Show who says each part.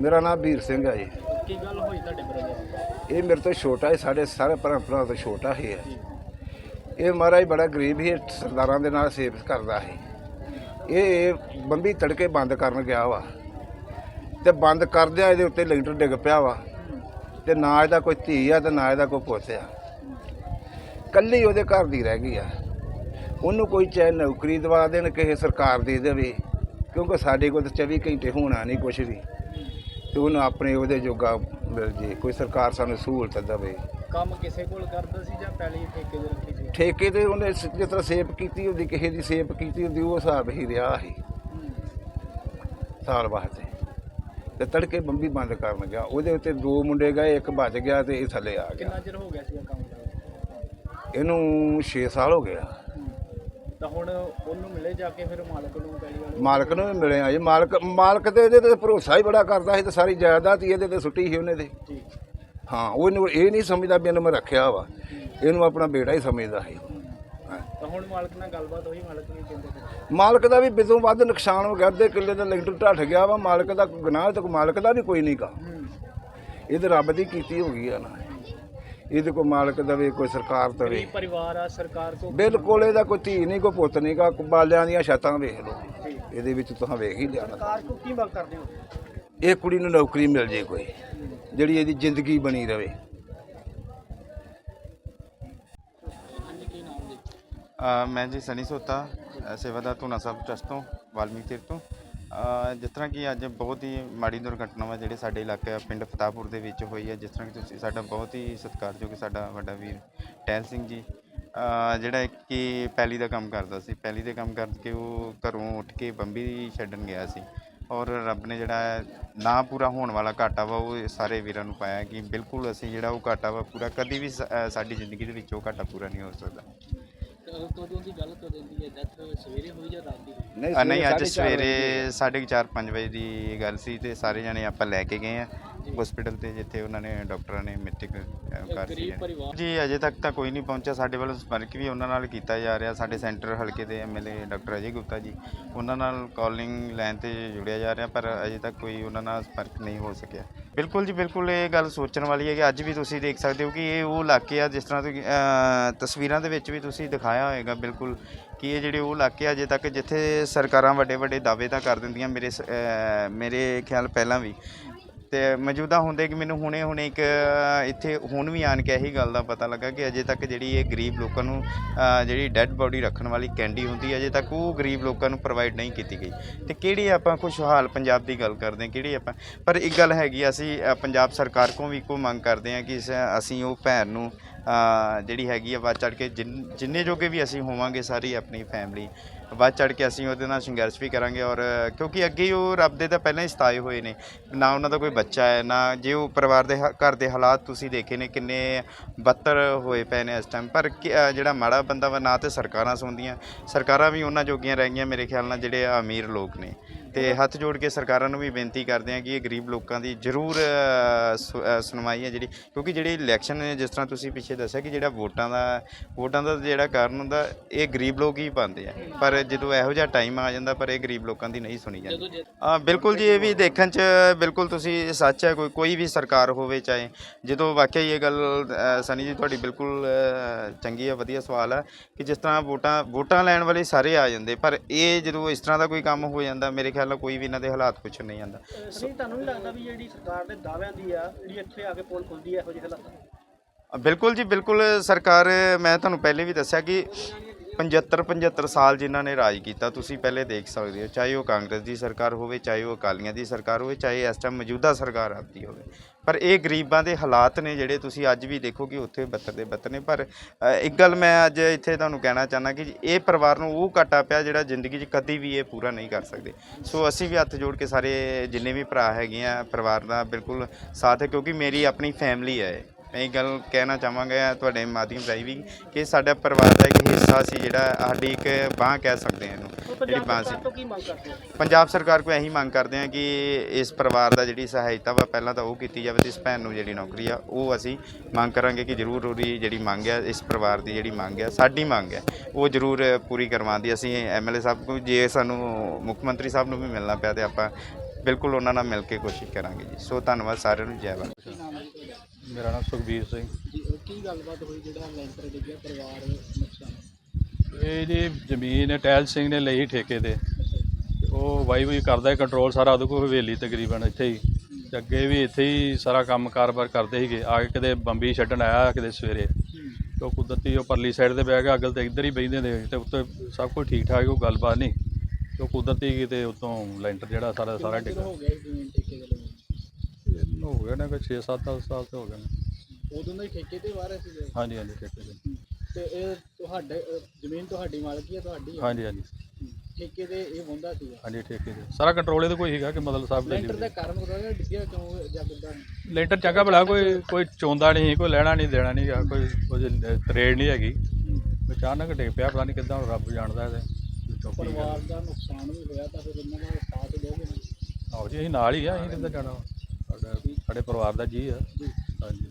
Speaker 1: ਮੇਰਾ ਨਾਮ ਵੀਰ ਸਿੰਘ ਹੈ ਜੀ।
Speaker 2: ਕੀ ਗੱਲ ਹੋਈ ਤੁਹਾਡੇ ਬ੍ਰਦਰ
Speaker 1: ਇਹ ਮੇਰੇ ਤੋਂ ਛੋਟਾ ਹੈ ਸਾਡੇ ਸਾਰੇ ਭਰਾ ਤੋਂ ਛੋਟਾ ਹੀ ਹੈ ਇਹ ਮਹਾਰਾਜ ਬੜਾ ਗਰੀਬ ਹੀ ਸਰਦਾਰਾਂ ਦੇ ਨਾਲ ਸੇਵ ਕਰਦਾ ਹੈ ਇਹ ਬੰਬੀ ਤੜਕੇ ਬੰਦ ਕਰਨ ਗਿਆ ਵਾ। ਤੇ ਬੰਦ ਕਰਦਿਆਂ ਇਹਦੇ ਉੱਤੇ ਲੈਂਟਰ ਡਿੱਗ ਪਿਆ ਵਾ। ਤੇ ਨਾ ਇਹਦਾ ਕੋਈ ਧੀ ਆ ਤੇ ਨਾ ਇਹਦਾ ਕੋਈ ਪੁੱਤ ਆ। ਕੱਲੀ ਉਹਦੇ ਘਰ ਦੀ ਰਹਿ ਗਈ ਆ। ਉਹਨੂੰ ਕੋਈ ਚਾਹੇ ਨੌਕਰੀ ਦਵਾ ਦੇਣ ਕਿਸੇ ਸਰਕਾਰ ਦੇ ਦੇਵੇ। ਕਿਉਂਕਿ ਸਾਡੇ ਕੋਲ ਤਾਂ 24 ਘੰਟੇ ਹੋਣਾ ਨਹੀਂ ਕੁਛ ਵੀ। ਤੇ ਉਹਨੂੰ ਆਪਣੇ ਉਹਦੇ ਜੋਗਾ ਮਿਲ ਜੇ ਕੋਈ ਸਰਕਾਰ ਸਾਨੂੰ ਸਹੂਲਤ ਦੇਵੇ।
Speaker 2: ਕੰਮ ਕਿਸੇ ਕੋਲ ਕਰਦਾ ਸੀ ਜਾਂ ਪਹਿਲੇ ਹੀ ਠੇਕੇ ਦੇ ਰੱਖੀ ਸੀ?
Speaker 1: ਠੇਕੇ ਤੇ ਉਹਨੇ ਸ- ਜਿਸ ਤਰ੍ਹਾਂ ਸੇਪ ਕੀਤੀ ਹੁੰਦੀ ਕਿਸੇ ਦੀ ਸੇਪ ਕੀਤੀ ਹੁੰਦੀ ਉਹ ਹਿਸਾਬ ਹੀ ਰਿਹਾ ਸੀ। ਸਾਲ ਵਾਸਤੇ ਤੇ ਤੜਕੇ ਬੰਬੀ ਬੰਦ ਕਰਨ ਗਿਆ। ਉਹਦੇ ਉੱਤੇ ਦੋ ਮੁੰਡੇ ਗਏ ਇੱਕ ਭੱਜ ਗਿਆ ਤੇ ਇਹ ਥੱਲੇ ਆ ਗਿਆ।
Speaker 2: ਕਿੰਨਾ ਚਿਰ ਹੋ ਗਿਆ ਸੀ ਇਹ ਕੰਮ ਦਾ?
Speaker 1: ਇਹਨੂੰ 6 ਸਾਲ ਹੋ ਗਿਆ।
Speaker 2: ਤਾਂ ਹੁਣ ਉਹਨੂੰ ਮਿਲੇ ਜਾ ਕੇ ਫਿਰ ਮਾਲਕ ਨੂੰ
Speaker 1: ਮਾਲਕ ਵੀ ਮਿਲੇ ਆ ਜੀ। ਮਾਲਕ ਮਾਲਕ ਤੇ ਇਹਦੇ ਤੇ ਭਰੋਸਾ ਹੀ ਬੜਾ ਕਰਦਾ ਸੀ ਤੇ ਸਾਰੀ ਜਾਇਦਾਦ ਹੀ ਇਹਦੇ ਤੇ ਸੁੱਟੀ ਸੀ ਉਹਨੇ ਤੇ।
Speaker 2: ਜੀ।
Speaker 1: ਹਾਂ ਉਹਨੂੰ ਇਹ ਨਹੀਂ ਸਮਝਦਾ ਵੀ ਇਹਨੂੰ ਮੈਂ ਰੱਖਿਆ ਵਾ। ਇਹਨੂੰ ਆਪਣਾ ਬੇਟਾ ਹੀ ਸਮਝਦਾ ਸੀ। ਹਾਂ।
Speaker 2: ਤਾਂ ਹੁਣ ਮਾਲਕ ਨਾਲ ਗੱਲਬਾਤ ਹੋਈ ਮਾਲਕ ਕੀ ਕਹਿੰਦੇ ਫਿਰ?
Speaker 1: ਮਾਲਕ ਦਾ ਵੀ ਬਿਦੋਂ ਵੱਧ ਨੁਕਸਾਨ ਹੋ ਗਿਆ ਅੱਧੇ ਕਿੱਲੇ ਦਾ ਲੈਂਟਰ ਢੱਠ ਗਿਆ ਵਾ। ਮਾਲਕ ਦਾ ਗੁਨਾਹ ਤੇ ਮਾਲਕ ਦਾ ਵੀ ਕੋਈ ਨਹੀਂਗਾ ਇਹ ਤੇ ਰੱਬ ਦੀ ਕੀਤੀ ਹੋ ਗਈ ਆ ਨਾ। ਇਹਦੇ ਕੋਈ ਮਾਲਕ ਦਵੇ ਕੋਈ ਸਰਕਾਰ ਦਵੇ।
Speaker 2: ਗਰੀਬ ਪਰਿਵਾਰ ਆ ਸਰਕਾਰ ਕੋ
Speaker 1: ਬਿਲਕੁਲ ਇਹਦਾ ਕੋਈ ਧੀ ਨਹੀਂ ਕੋਈ ਪੁੱਤ ਨਹੀਂਗਾ ਬਾਲਿਆਂ ਦੀਆਂ ਛੱਤਾਂ ਵੇਖ ਲਓ। ਇਹਦੇ ਵਿੱਚ ਤੁਸੀਂ ਵੇਖ ਹੀ ਲਿਆ ਨਾ
Speaker 2: ਸਰਕਾਰ ਕੋ ਕੀ ਮੰਗ ਕਰਦੇ ਹੋ?
Speaker 1: ਇਹ ਕੁੜੀ ਨੂੰ ਨੌਕਰੀ ਮਿਲ ਜੇ ਕੋਈ ਜਿਹੜੀ ਇਹਦੀ ਜ਼ਿੰਦਗੀ ਬਣੀ ਰਵੇ।
Speaker 2: ਕੀ
Speaker 3: ਮੈਂ ਜੀ ਸਨੀ ਸੋਤਾ ਸੇਵਾਦਾਰ ਧੂਨਾ ਸਾਹਿਬ ਟਰਸਟ ਤੋਂ ਵਾਲਮੀਕ ਤੋਂ। ਅ, ਜਿਸ ਤਰ੍ਹਾਂ ਕਿ ਅੱਜ ਬਹੁਤ ਹੀ ਮਾੜੀ ਦੁਰਘਟਨਾ ਵਾ ਜਿਹੜੇ ਸਾਡੇ ਇਲਾਕੇ ਪਿੰਡ ਫਤਾਪੁਰ ਦੇ ਵਿੱਚ ਹੋਈ ਹੈ ਜਿਸ ਤਰ੍ਹਾਂ ਕਿ ਤੁਸੀਂ ਸਾਡਾ ਬਹੁਤ ਹੀ ਸਤਿਕਾਰਯੋਗ ਸਾਡਾ ਵੱਡਾ ਵੀਰ ਟਹਿਲ ਸਿੰਘ ਜੀ ਅ, ਜਿਹੜਾ ਕਿ ਪੈਲੀ ਦਾ ਕੰਮ ਕਰਦਾ ਸੀ। ਪੈਲੀ ਦੇ ਕੰਮ ਕਰਕੇ ਉਹ ਘਰੋਂ ਉੱਠ ਕੇ ਬੰਬੀ ਛੱਡਣ ਗਿਆ ਸੀ ਔਰ ਰੱਬ ਨੇ ਜਿਹੜਾ ਹੈ ਨਾ ਪੂਰਾ ਹੋਣ ਵਾਲਾ ਘਾਟਾ ਵਾ ਉਹ ਸਾਰੇ ਵੀਰਾਂ ਨੂੰ ਪਾਇਆ ਕਿ ਬਿਲਕੁਲ ਅਸੀਂ ਜਿਹੜਾ ਉਹ ਘਾਟਾ ਵਾ ਪੂਰਾ ਕਦੀ ਵੀ ਸ- ਅ, ਸਾਡੀ ਜ਼ਿੰਦਗੀ ਦੇ ਵਿੱਚ ਉਹ ਘਾਟਾ ਪੂਰਾ ਨਹੀਂ ਹੋ ਸਕਦਾ।
Speaker 2: ਕਦੋਂ ਦੀ ਗੱਲ ਕਦੋਂ ਦੀ ਹੈ ਡੈਥ ਸਵੇਰੇ ਹੋਈ ਜਾਂ ਰਾਤ ਦੀ ਹੋਈ
Speaker 3: ਅ, ਨਹੀਂ ਅੱਜ ਸਵੇਰੇ 4:30 5 ਵਜੇ ਦੀ ਗੱਲ ਸੀ ਤੇ ਸਾਰੇ ਜਣੇ ਆਪਾਂ ਲੈ ਕੇ ਗਏ ਆ। ਹਸਪੀਟਲ ਤੇ ਜਿੱਥੇ ਉਹਨਾਂ ਨੇ ਡਾਕਟਰਾਂ ਨੇ ਮੈਟ੍ਰਿਕ ਕਰ ਸੀ
Speaker 2: ਗਰੀਬ ਪਰਿਵਾਰ।
Speaker 3: ਜੀ ਅਜੇ ਤੱਕ ਤਾਂ ਕੋਈ ਨਹੀਂ ਪਹੁੰਚਿਆ। ਸਾਡੇ ਵੱਲੋਂ ਸੰਪਰਕ ਵੀ ਉਹਨਾਂ ਨਾਲ ਕੀਤਾ ਜਾ ਰਿਹਾ। ਸਾਡੇ ਸੈਂਟਰ ਹਲਕੇ ਦੇ ਐਮਐਲਏ ਡਾਕਟਰ ਅਜੇ ਗੁਪਤਾ ਜੀ ਉਹਨਾਂ ਨਾਲ ਕਾਲਿੰਗ ਲਾਈਨ ਤੇ ਜੁੜਿਆ ਜਾ ਰਿਹਾ ਪਰ ਅਜੇ ਤੱਕ ਕੋਈ ਉਹਨਾਂ ਨਾਲ ਸੰਪਰਕ ਨਹੀਂ ਹੋ ਸਕਿਆ। ਬਿਲਕੁਲ ਜੀ ਬਿਲਕੁਲ ਇਹ ਗੱਲ ਸੋਚਣ ਵਾਲੀ ਹੈ ਕਿ ਅੱਜ ਵੀ ਤੁਸੀਂ ਦੇਖ ਸਕਦੇ ਹੋ ਕਿ ਇਹ ਉਹ ਇਲਾਕੇ ਆ ਜਿਸ ਤਰ੍ਹਾਂ ਤੁਸੀਂ ਅ, ਤਸਵੀਰਾਂ ਦੇ ਵਿੱਚ ਵੀ ਤੁਸੀਂ ਦਿਖਾਇਆ ਹੋਏਗਾ ਬਿਲਕੁਲ ਕਿ ਇਹ ਜਿਹੜੇ ਉਹ ਇਲਾਕੇ ਆ ਅਜੇ ਤੱਕ ਜਿੱਥੇ ਸਰਕਾਰਾਂ ਵੱਡੇ ਵੱਡੇ ਦਾਅਵੇ ਤਾਂ ਕਰ ਦਿੰਦੀਆਂ ਮੇਰੇ ਸ- ਅ, ਮੇਰੇ ਖਿਆਲ ਪਹਿਲਾਂ ਵੀ। ਤੇ ਮੌਜੂਦਾ ਹੁੰਦੇ ਕਿ ਮੈਨੂੰ ਹੁਣੇ ਹੁਣੇ ਇੱਕ ਇੱਥੇ ਹੁਣ ਵੀ ਆਣ ਕੇ ਇਹੀ ਗੱਲ ਦਾ ਪਤਾ ਲੱਗਾ ਕਿ ਅਜੇ ਤੱਕ ਜਿਹੜੀ ਇਹ ਗਰੀਬ ਲੋਕਾਂ ਨੂੰ ਜਿਹੜੀ ਡੈੱਡ ਬੋਡੀ ਰੱਖਣ ਵਾਲੀ ਕੈਂਡੀ ਹੁੰਦੀ ਅਜੇ ਤੱਕ ਉਹ ਗਰੀਬ ਲੋਕਾਂ ਨੂੰ ਪ੍ਰੋਵਾਈਡ ਨਹੀਂ ਕੀਤੀ ਗਈ। ਤੇ ਕਿਹੜੀ ਆਪਾਂ ਖੁਸ਼ਹਾਲ ਪੰਜਾਬ ਦੀ ਗੱਲ ਕਰਦੇ ਹਾਂ ਕਿਹੜੀ ਆਪਾਂ ਪਰ ਇੱਕ ਗੱਲ ਹੈਗੀ ਆ, ਅਸੀਂ ਪੰਜਾਬ ਸਰਕਾਰ ਕੋਲ ਵੀ ਇੱਕੋ ਮੰਗ ਕਰਦੇ ਹਾਂ ਕਿ ਸ- ਅਸੀਂ ਉਹ ਭੈਣ ਨੂੰ ਜਿਹੜੀ ਹੈਗੀ ਆ ਵੱਧ ਚੜ ਕੇ ਜਿੰਨ- ਜਿੰਨੇ ਜੋਗੇ ਵੀ ਅਸੀਂ ਹੋਵਾਂਗੇ ਸਾਰੀ ਆਪਣੀ ਫੈਮਿਲੀ ਵੱਧ ਚੜ ਕੇ ਅਸੀਂ ਉਹਦੇ ਨਾਲ ਸੰਘਰਸ਼ ਵੀ ਕਰਾਂਗੇ ਔਰ ਕਿਉਂਕਿ ਅੱਗੇ ਹੀ ਉਹ ਰੱਬ ਦੇ ਤਾਂ ਪਹਿਲਾਂ ਹੀ ਸਤਾਏ ਹੋਏ ਨੇ। ਨਾ ਉਹਨਾਂ ਦਾ ਕੋਈ ਬੱਚਾ ਹੈ ਨਾ ਜੇ ਉਹ ਪਰਿਵਾਰ ਦੇ ਹ- ਘਰ ਦੇ ਹਾਲਾਤ ਤੁਸੀਂ ਦੇਖੇ ਨੇ ਕਿੰਨੇ ਬੱਤਰ ਹੋਏ ਪਏ ਨੇ ਇਸ ਟਾਈਮ ਪਰ ਕਿ ਅ, ਜਿਹੜਾ ਮਾੜਾ ਬੰਦਾ ਵਾ ਨਾ ਤੇ ਸਰਕਾਰਾਂ ਸੁਣਦੀਆਂ ਸਰਕਾਰਾਂ ਵੀ ਉਹਨਾਂ ਜੋਗੀਆਂ ਰਹਿ ਗਈਆਂ ਮੇਰੇ ਖਿਆਲ ਨਾਲ ਜਿਹੜੇ ਅਮੀਰ ਲੋਕ ਨੇ। ਤੇ ਹੱਥ ਜੋੜ ਕੇ ਸਰਕਾਰਾਂ ਨੂੰ ਵੀ ਬੇਨਤੀ ਕਰਦੇ ਹਾਂ ਕਿ ਇਹ ਗਰੀਬ ਲੋਕਾਂ ਦੀ ਜ਼ਰੂਰ ਸੁਣਵਾਈ ਹੈ ਜਿਹੜੀ, ਕਿਉਂਕਿ ਜਿਹੜੀ ਇਲੈਕਸ਼ਨ ਜਿਸ ਤਰ੍ਹਾਂ ਤੁਸੀਂ ਪਿੱਛੇ ਦੱਸਿਆ ਕਿ ਜਿਹੜਾ ਵੋਟਾਂ ਦਾ ਵੋਟਾਂ ਦਾ ਜਿਹੜਾ ਕਾਰਨ ਹੁੰਦਾ, ਇਹ ਗਰੀਬ ਲੋਕ ਹੀ ਪਾਉਂਦੇ ਆ। ਪਰ ਜਦੋਂ ਇਹੋ ਜਿਹਾ ਟਾਈਮ ਆ ਜਾਂਦਾ, ਪਰ ਇਹ ਗਰੀਬ ਲੋਕਾਂ ਦੀ ਨਹੀਂ ਸੁਣੀ ਜਾਂਦੀ। ਆ ਬਿਲਕੁਲ ਜੀ, ਇਹ ਵੀ ਦੇਖਣ ਚ ਬਿਲਕੁਲ ਤੁਸੀਂ ਸੱਚ ਹੈ, ਕੋਈ ਕੋਈ ਵੀ ਸਰਕਾਰ ਹੋਵੇ ਚਾਹੇ, ਜਦੋਂ ਵਾਕਿਆ ਹੀ ਇਹ ਗੱਲ ਸਨੀ ਜੀ ਤੁਹਾਡੀ ਬਿਲਕੁਲ ਚੰਗੀ ਹੈ, ਵਧੀਆ ਸਵਾਲ ਹੈ ਕਿ ਜਿਸ ਤਰ੍ਹਾਂ ਵੋਟਾਂ ਵੋਟਾਂ ਲੈਣ ਵਾਲੇ ਸਾਰੇ ਆ ਜਾਂਦੇ, ਪਰ ਇਹ ਜਦੋਂ ਇਸ ਤਰ੍ਹਾਂ ਦਾ ਕੋਈ ਕੰਮ ਹੋ ਜਾਂਦਾ, ਮੇਰੇ ਖਿਆਲ ਨਾਲ ਕੋਈ ਵੀ ਇਹਨਾਂ ਦੇ ਹਾਲਾਤ ਪੁੱਛਣ ਨਹੀਂ ਜਾਂਦਾ
Speaker 2: ਨਹੀਂ ਤੁਹਾਨੂੰ ਨਹੀਂ ਲੱਗਦਾ ਵੀ ਜਿਹੜੀ ਸਰਕਾਰ ਦੇ ਦਾਅਵਿਆਂ ਦੀ ਆ ਜਿਹੜੀ ਇੱਥੇ ਆ ਕੇ ਪੋਲ ਖੁੱਲਦੀ ਹੈ ਇਹੋ ਜਿਹੇ ਹਾਲਾਤਾਂ?
Speaker 3: ਬਿਲਕੁਲ ਜੀ ਬਿਲਕੁਲ ਸਰਕਾਰ ਮੈਂ ਤੁਹਾਨੂੰ ਪਹਿਲੇ ਵੀ ਦੱਸਿਆ ਕਿ 75 75 ਸਾਲ ਜਿਨ੍ਹਾਂ ਨੇ ਰਾਜ ਕੀਤਾ ਤੁਸੀਂ ਪਹਿਲੇ ਦੇਖ ਸਕਦੇ ਹੋ ਚਾਹੇ ਉਹ ਕਾਂਗਰਸ ਦੀ ਸਰਕਾਰ ਹੋਵੇ ਚਾਹੇ ਉਹ ਅਕਾਲੀਆਂ ਦੀ ਸਰਕਾਰ ਹੋਵੇ ਚਾਹੇ ਇਸ ਟਾਈਮ ਮੌਜੂਦਾ ਸਰਕਾਰ ਆਦੀ ਹੋਵੇ। ਪਰ ਇਹ ਗਰੀਬਾਂ ਦੇ ਹਾਲਾਤ ਨੇ ਜਿਹੜੇ ਤੁਸੀਂ ਅੱਜ ਵੀ ਦੇਖੋ ਕਿ ਉੱਥੇ ਬੱਤਰ ਦੇ ਬੱਤਰ ਨੇ। ਪਰ ਇੱਕ ਗੱਲ ਮੈਂ ਅੱਜ ਇੱਥੇ ਤੁਹਾਨੂੰ ਕਹਿਣਾ ਚਾਹੁੰਦਾ ਕਿ ਇਹ ਪਰਿਵਾਰ ਨੂੰ ਉਹ ਘਾਟਾ ਪਿਆ ਜਿਹੜਾ ਜ਼ਿੰਦਗੀ 'ਚ ਕਦੀ ਵੀ ਇਹ ਪੂਰਾ ਨਹੀਂ ਕਰ ਸਕਦੇ। ਸੋ ਅਸੀਂ ਵੀ ਹੱਥ ਜੋੜ ਕੇ ਸਾਰੇ ਜਿੰਨੇ ਵੀ ਭਰਾ ਹੈਗੇ ਆ, ਪਰਿਵਾਰ ਦਾ ਬਿਲਕੁਲ ਸਾਥ ਹੈ, ਕਿਉਂਕਿ ਮੇਰੀ ਆਪਣੀ ਫੈਮਿਲੀ ਹੈ ਇਹ। ਮੈਂ ਇਹ ਗੱਲ ਕਹਿਣਾ ਚਾਹਾਂਗਾ ਤੁਹਾਡੇ ਮਾਧਿਅਮ ਰਾਹੀਂ ਵੀ ਕਿ ਸਾਡਾ ਪਰਿਵਾਰ ਦਾ ਇੱਕ ਹਿੱਸਾ ਸੀ ਜਿਹੜਾ ਸਾਡੀ ਇੱਕ ਬਾਂਹ ਕਹਿ ਸਕਦੇ ਹਾਂ ਇਹਨੂੰ। ਜਿਹੜੀ ਬਾਂਹ ਸੀ
Speaker 2: ਤੋਂ ਕੀ ਮੰਗ ਕਰਦੇ ਹੋ?
Speaker 3: ਪੰਜਾਬ ਸਰਕਾਰ ਕੋਲ ਇਹੀ ਮੰਗ ਕਰਦੇ ਹਾਂ ਕਿ ਇਸ ਪਰਿਵਾਰ ਦਾ ਜਿਹੜੀ ਸਹਾਇਤਾ ਵਾ ਪਹਿਲਾਂ ਤਾਂ ਉਹ ਕੀਤੀ ਜਾਵੇ ਤੇ ਇਸ ਭੈਣ ਨੂੰ ਜਿਹੜੀ ਨੌਕਰੀ ਆ ਉਹ ਅਸੀਂ ਮੰਗ ਕਰਾਂਗੇ ਕਿ ਜ਼ਰੂਰ ਉਹਦੀ ਜਿਹੜੀ ਮੰਗ ਹੈ ਇਸ ਪਰਿਵਾਰ ਦੀ ਜਿਹੜੀ ਮੰਗ ਹੈ ਸਾਡੀ ਮੰਗ ਹੈ ਉਹ ਜ਼ਰੂਰ ਪੂਰੀ ਕਰਵਾਉਣ ਦੀ। ਅਸੀਂ ਐਮਐਲਏ ਸਾਹਿਬ ਨੂੰ ਜੇ ਸਾਨੂੰ ਮੁੱਖ ਮੰਤਰੀ ਸਾਹਿਬ ਨੂੰ ਵੀ ਮਿਲਣਾ ਪਿਆ ਤੇ ਆਪਾਂ ਬਿਲਕੁਲ ਉਹਨਾਂ ਨਾਲ ਮਿਲ ਕੇ ਕੋਸ਼ਿਸ਼ ਕਰਾਂਗੇ ਜੀ। ਸੋ ਧੰਨਵਾਦ ਸਾਰਿਆਂ ਨੂੰ ਜੈ
Speaker 2: ਤੁਹਾਡਾ
Speaker 4: ਮੇਰਾ ਨਾਮ ਸੁਖਬੀਰ ਸਿੰਘ।
Speaker 2: ਕੀ ਗੱਲਬਾਤ ਹੋਈ ਜਿਹੜਾ ਲੈਂਟਰ ਡਿੱਗਿਆ ਪਰਿਵਾਰ
Speaker 4: ਇਹ ਜੀ ਜ਼ਮੀਨ ਟੈਲ ਸਿੰਘ ਨੇ ਲਈ ਠੇਕੇ ਤੇ। ਉਹ ਵਾਈ ਵਾਈ ਕਰਦਾ ਹੈ ਕੰਟਰੋਲ ਸਾਰਾ ਉਹਦੇ ਕੋਲ ਹਵੇਲੀ ਤਕਰੀਬਨ ਇੱਥੇ ਹੀ। ਤੇ ਅੱਗੇ ਵੀ ਇੱਥੇ ਹੀ ਸਾਰਾ ਕੰਮ ਕਾਰੋਬਾਰ ਕਰਦੇ ਸੀਗੇ। ਆ ਕੇ ਕਿਤੇ ਬੰਬੀ ਛੱਡਣ ਆਇਆ ਕਿਤੇ ਸਵੇਰੇ। ਤੇ ਉਹ ਕੁਦਰਤੀ ਉਹ ਪਰਲੀ ਸਾਈਡ ਤੇ ਬਹਿ ਗਿਆ ਅਗਲ ਤੇ ਇੱਧਰ ਹੀ ਬੈਠਦੇ ਨੇ। ਤੇ ਉੱਤੇ ਸਭ ਕੁਝ ਠੀਕ ਠਾਕ ਕੋਈ ਗੱਲਬਾਤ ਨਹੀਂ। ਤੇ ਕੁਦਰਤੀ ਕਿਤੇ ਉਤੋਂ ਲੈਂਟਰ ਜਿਹੜਾ ਸਾਰਾ ਸਾਰਾ ਡਿੱਗਾ
Speaker 2: ਹੋ ਗਿਆ।
Speaker 4: ਹੋ ਗਿਆ ਨਾ ਕੋਈ 6-7 ਸਾਲ ਤੇ ਹੋ ਗਏ ਨੇ।
Speaker 2: ਉਦੋਂ ਦਾ ਹੀ ਠੇਕੇ ਤੇ ਵਾਰਿਆ ਸੀ
Speaker 4: ਹਾਂਜੀ ਹਾਂਜੀ ਠੇਕੇ ਤੇ।
Speaker 2: ਤੇ ਇਹ ਤੁਹਾਡੇ ਅਹ, ਜ਼ਮੀਨ ਤੁਹਾਡੀ ਮਾਲਕੀ ਹੈ ਤੁਹਾਡੀ ਹੈ।
Speaker 4: ਹਾਂਜੀ ਹਾਂਜੀ।
Speaker 2: ਠੇਕੇ ਦੇ ਇਹ ਹੁੰਦਾ ਸੀ
Speaker 4: ਹਾਂਜੀ ਠੇਕੇ ਤੇ। ਸਾਰਾ ਕੰਟਰੋਲ ਇਹਦੇ ਕੋਈ ਹੈਗਾ ਕਿ ਮਤਲਬ ਸਾਹਿਬ ਦੇ
Speaker 2: ਲੈਂਟਰ ਦਾ ਕਾਰਨ ਪਤਾ ਹੈ ਡਿੱਗਿਆ ਕਿਉਂ ਜਾਂ ਕਿੱਦਾਂ?
Speaker 4: ਲੈਂਟਰ ਚੰਗਾ ਭਲਾ ਕੋਈ ਕੋਈ ਚੋਂਦਾ ਨਹੀਂ ਕੋਈ ਲੈਣਾ ਨਹੀਂ ਦੇਣਾ ਨਹੀਂ ਗਾ, ਕੋਈ ਕੋਈ ਤਰੇੜ ਨਹੀਂ ਹੈਗੀ। ਅਚਾਨਕ ਡਿੱਗ ਪਿਆ ਪਤਾ ਨਹੀਂ ਕਿੱਦਾਂ ਰੱਬ ਜਾਣਦਾ ਇਹਦੇ ਵਿੱਚੋਂ ਕੀ ਗੱਲ।
Speaker 2: ਪਰਿਵਾਰ ਦਾ ਨੁਕਸਾਨ ਵੀ ਹੋਇਆ ਤਾਂ ਫਿਰ ਇਹਨਾਂ ਦਾ ਸਾਥ ਦੋਗੇ
Speaker 4: ਆਹੋ ਜੀ ਅਸੀਂ ਨਾਲ ਹੀ ਆ ਅਸੀਂ ਕਿੱਦਾਂ ਜਾਣਾ ਵਾ? ਸਾਡਾ ਸਾਡੇ ਪਰਿਵਾਰ ਦਾ ਜੀ ਆ। ਹਾਂਜੀ।